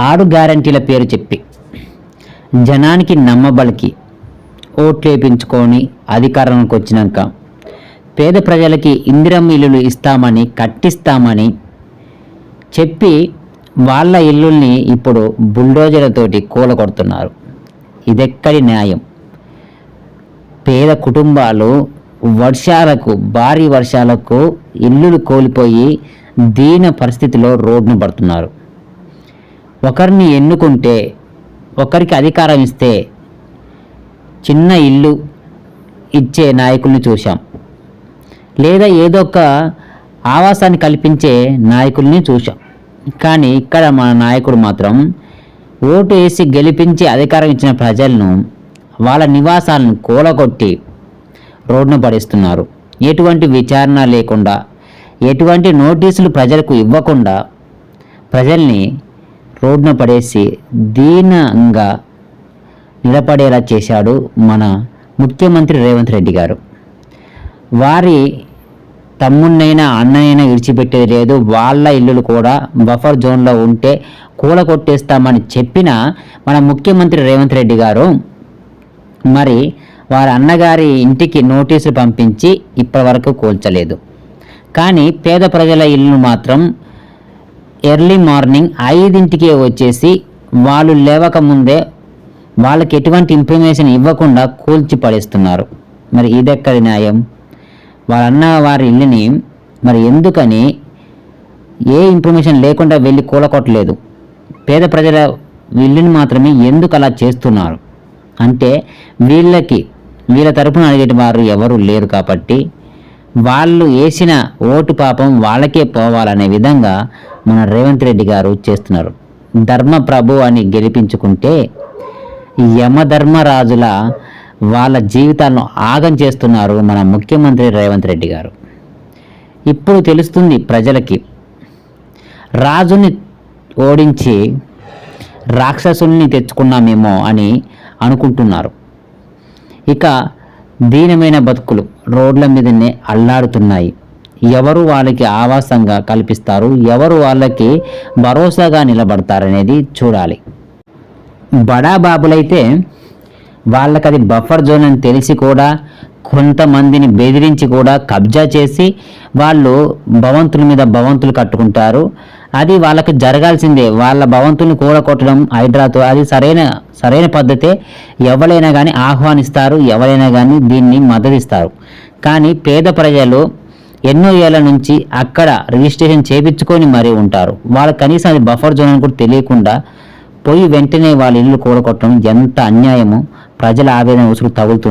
ఆరు గ్యారంటీల పేరు చెప్పి జనానికి నమ్మబలికి ఓట్లు వేయించుకొని అధికారంలోకి వచ్చినాక పేద ప్రజలకి ఇందిరమ్మ ఇల్లులు ఇస్తామని కట్టిస్తామని చెప్పి వాళ్ళ ఇల్లుల్ని ఇప్పుడు బుల్డోజర్లతోటి కూలగొడుతున్నారు. ఇదెక్కడి న్యాయం? పేద కుటుంబాలు వర్షాలకు భారీ వర్షాలకు ఇల్లులు కోల్పోయి దీన పరిస్థితిలో రోడ్డును పడుతున్నారు. ఒకరిని ఎన్నుకుంటే ఒకరికి అధికారం ఇస్తే చిన్న ఇల్లు ఇచ్చే నాయకుల్ని చూశాం. లేదా ఏదో ఒక ఆవాసాన్ని కల్పించే నాయకుల్ని చూశాం. కానీ ఇక్కడ మన నాయకుడు మాత్రం ఓటు వేసి గెలిపించి అధికారం ఇచ్చిన ప్రజలను వాళ్ళ నివాసాలను కూలగొట్టి రోడ్డున పడేస్తున్నారు. ఎటువంటి విచారణ లేకుండా ఎటువంటి నోటీసులు ప్రజలకు ఇవ్వకుండా ప్రజల్ని రోడ్డున పడేసి దీనంగా నిలబడేలా చేశాడు మన ముఖ్యమంత్రి రేవంత్ రెడ్డి గారు. వారి తమ్మున్నైనా అన్నైనా విడిచిపెట్టేది లేదు. వాళ్ళ ఇల్లులు కూడా బఫర్ జోన్లో ఉంటే కూల కొట్టేస్తామని చెప్పిన మన ముఖ్యమంత్రి రేవంత్ రెడ్డి గారు మరి వారి అన్నగారి ఇంటికి నోటీసులు పంపించి ఇప్పటివరకు కూల్చలేదు. కానీ పేద ప్రజల ఇల్లు మాత్రం ఎర్లీ మార్నింగ్ ఐదింటికే వచ్చేసి వాళ్ళు లేవక ముందే వాళ్ళకి ఎటువంటి ఇన్ఫర్మేషన్ ఇవ్వకుండా కూల్చి పడేస్తున్నారు. మరి ఇదెక్కడి న్యాయం? వాళ్ళన్న వారి ఇల్లుని మరి ఎందుకని ఏ ఇన్ఫర్మేషన్ లేకుండా వెళ్ళి కూలకొట్టలేదు పేద ప్రజల ఇల్లుని మాత్రమే ఎందుకు అలా చేస్తున్నారు? అంటే వీళ్ళకి వీళ్ళ తరపున అడిగేటి వారు ఎవరు లేరు కాబట్టి వాళ్ళు వేసిన ఓటు పాపం వాళ్ళకే పోవాలనే విధంగా మన రేవంత్ రెడ్డి గారు చేస్తున్నారు. ధర్మప్రభు అని గెలిపించుకుంటే యమధర్మరాజుల వాళ్ళ జీవితాలను ఆగం చేస్తున్నారు మన ముఖ్యమంత్రి రేవంత్ రెడ్డి గారు. ఇప్పుడు తెలుస్తుంది ప్రజలకి రాజుని ఓడించి రాక్షసుల్ని తెచ్చుకున్నామేమో అని అనుకుంటున్నారు. ఇక దీనమైన బతుకులు రోడ్ల మీదనే అల్లాడుతున్నాయి. ఎవరు వాళ్ళకి ఆవాసంగా కల్పిస్తారు? ఎవరు వాళ్ళకి భరోసాగా నిలబడతారనేది చూడాలి. బడా బాబులైతే వాళ్ళకది బఫర్ జోన్ అని తెలిసి కూడా కొంతమందిని బెదిరించి కూడా కబ్జా చేసి వాళ్ళు భవంతుల మీద భవంతులు కట్టుకుంటారు. అది వాళ్ళకి జరగాల్సిందే. వాళ్ళ భవంతుల్ని కూడగొట్టడం హైడ్రాతో అది సరైన సరైన పద్ధతే ఎవరైనా కానీ ఆహ్వానిస్తారు ఎవరైనా కానీ దీన్ని మద్దతిస్తారు. కానీ పేద ప్రజలు ఎన్నో ఏళ్ళ నుంచి అక్కడ రిజిస్ట్రేషన్ చేపించుకొని మరీ ఉంటారు. వాళ్ళు కనీసం అది బఫర్ జోన్ అని కూడా తెలియకుండా పోయి వెంటనే వాళ్ళ ఇల్లు కూడగొట్టడం ఎంత అన్యాయమో ప్రజల ఆవేదన ఉసురు తగులుతుంది.